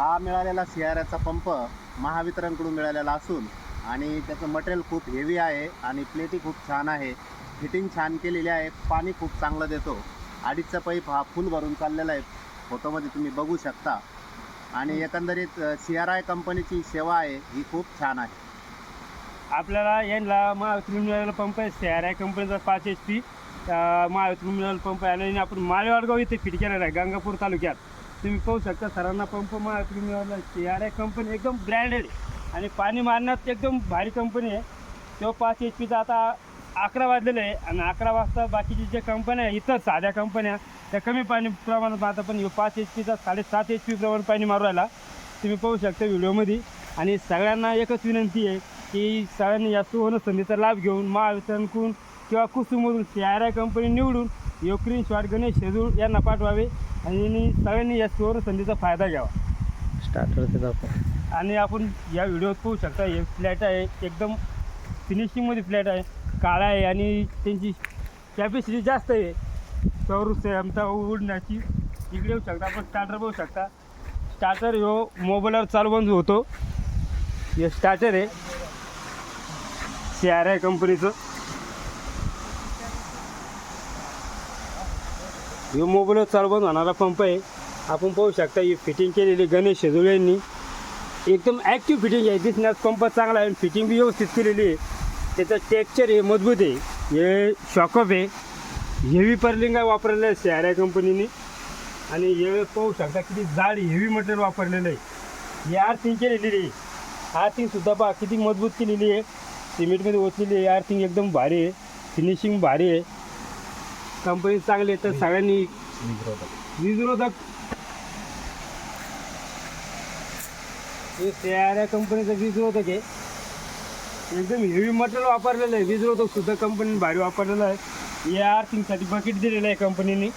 हा मिळालेला सियाराचा पंप महावितरणकडून मिळालेला असून आणि त्याचं मटेरियल खूप हेवी आहे आणि प्लेटी खूप छान आहे. फिटिंग छान केलेली आहे. पाणी खूप चांगलं देतो. अडीचचा पाईप हा फुल भरून चाललेला आहे. फोटोमध्ये तुम्ही बघू शकता. आणि एकंदरीत सी आर आय कंपनीची सेवा आहे. ही खूप छान आहे. आपल्याला यांना महावितरण मिळालेला पंप आहे. सी आर आय कंपनीचा पाच एच पी महावितरण मिळालेला पंप आहे. आणि आपण मालेवाडगाव इथे फिट केलेला आहे. गंगापूर तालुक्यात. तुम्ही पाहू शकता सरांना पंप महावितरण तुम्ही सी आर आय कंपनी एकदम ब्रँडेड आहे. आणि पाणी मारण्यात एकदम भारी कंपनी आहे. तो पाच एच पीचा आता अकरा वाजलेलं आहे. आणि अकरा वाजता बाकीची ज्या कंपन्या आहे इतर साध्या कंपन्या त्या कमी पाणी प्रमाणात मारतात पण पाच एच पीचा साडेसात एच पी प्रमाण पाणी मारू राहिला. तुम्ही पाहू शकता व्हिडिओमध्ये. आणि सगळ्यांना एकच विनंती आहे की सगळ्यांनी या सुवर्ण संधीचा लाभ घेऊन महावितरणकडून किंवा कुसुमधून सी आर आय कंपनी निवडून योक्रीन शॉट गणेश शेजूळ यांना पाठवावे. आणि यांनी सगळ्यांनी या सुवर्ण संधीचा फायदा घ्यावा. स्टार्टर दाखव आणि आपण या व्हिडिओत पाहू शकता हे फ्लॅट आहे एकदम फिनिशिंगमध्ये फ्लॅट आहे काळा आहे आणि त्यांची कॅपॅसिटी जास्त आहे. सौर क्षमता उडण्याची इकडे येऊ शकता आपण स्टार्टर पाहू शकता. स्टार्टर ह्यो मोबाईलवर चालू बंद होतो. हे स्टार्टर आहे. सी आर आय कंपनीचं हे मोबाईलवर चालू बंद होणारा पंप आहे. आपण पाहू शकता ही फिटिंग केलेली गणेश शेजुळे यांनी. एकदम ॲक्टिव्ह फिटिंग आहे. दिसण्यास पंप चांगला आहे आणि फिटिंग बी व्यवस्थित केलेली आहे. त्याचं टेक्स्चर हे मजबूत आहे. हे शॉकअप आहे. हेवी पर्लिंग आहे वापरलेलं आहे सी आर आय कंपनीने आणि हे पाहू शकता किती जाड हेवी मटेरियल वापरलेलं आहे. ही आर्थिंग केलेली आहे. आर्थिंगसुद्धा पहा किती मजबूत केलेली आहे. सिमेंटमध्ये ओतलेली आहे. आर्थिंग एकदम भारी आहे. फिनिशिंग भारी आहे. कंपनी चांगली आहे तर सगळ्यांनी वीजरोधक हे त्या आर आय कंपनीचं वीजरोधक आहे. एकदम हेवी मटेरियल वापरलेलं आहे. वीजरोधक सुद्धा कंपनीने भारी वापरलेलं आहे. या आर्थिंगसाठी बकेट दिलेलं आहे कंपनीने